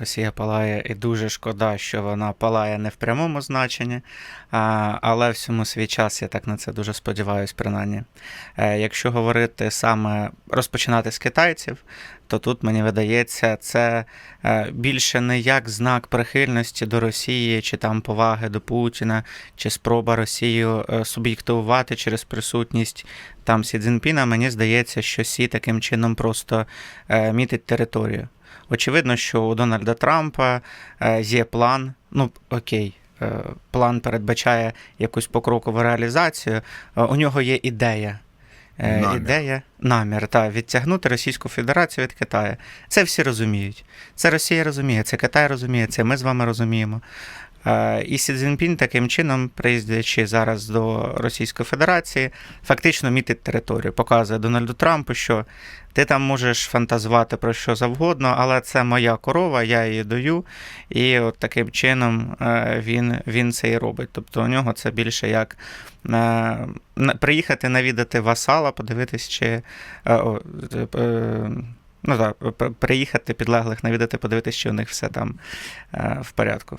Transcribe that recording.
Росія палає, і дуже шкода, що вона палає не в прямому значенні, але всьому свій час, я так на це дуже сподіваюся, принаймні. Е, Якщо говорити саме розпочинати з китайців, то тут мені видається, це е, більше не як знак прихильності до Росії, чи там поваги до Путіна, чи спроба Росію е, суб'єктивувати через присутність там Сі Цзіньпіна. Мені здається, що Сі таким чином просто мітить територію. Очевидно, що у Дональда Трампа е, є план. Ну, окей, е, план передбачає якусь покрокову реалізацію. Е, У нього є ідея. Намір. Ідея, намір, та, відтягнути Російську Федерацію від Китаю. Це всі розуміють. Це Росія розуміє, це Китай розуміє, це ми з вами розуміємо. Е, І Сі Цзіньпін таким чином, приїздячи зараз до Російської Федерації, фактично мітить територію, показує Дональду Трампу, що ти там можеш фантазувати про що завгодно, але це моя корова, я її даю. І от таким чином е, він, він це і робить. Тобто у нього це більше як е, приїхати навідати васала, подивитись, чи. Ну так, приїхати підлеглих навідати, подивитись, чи у них все там в порядку.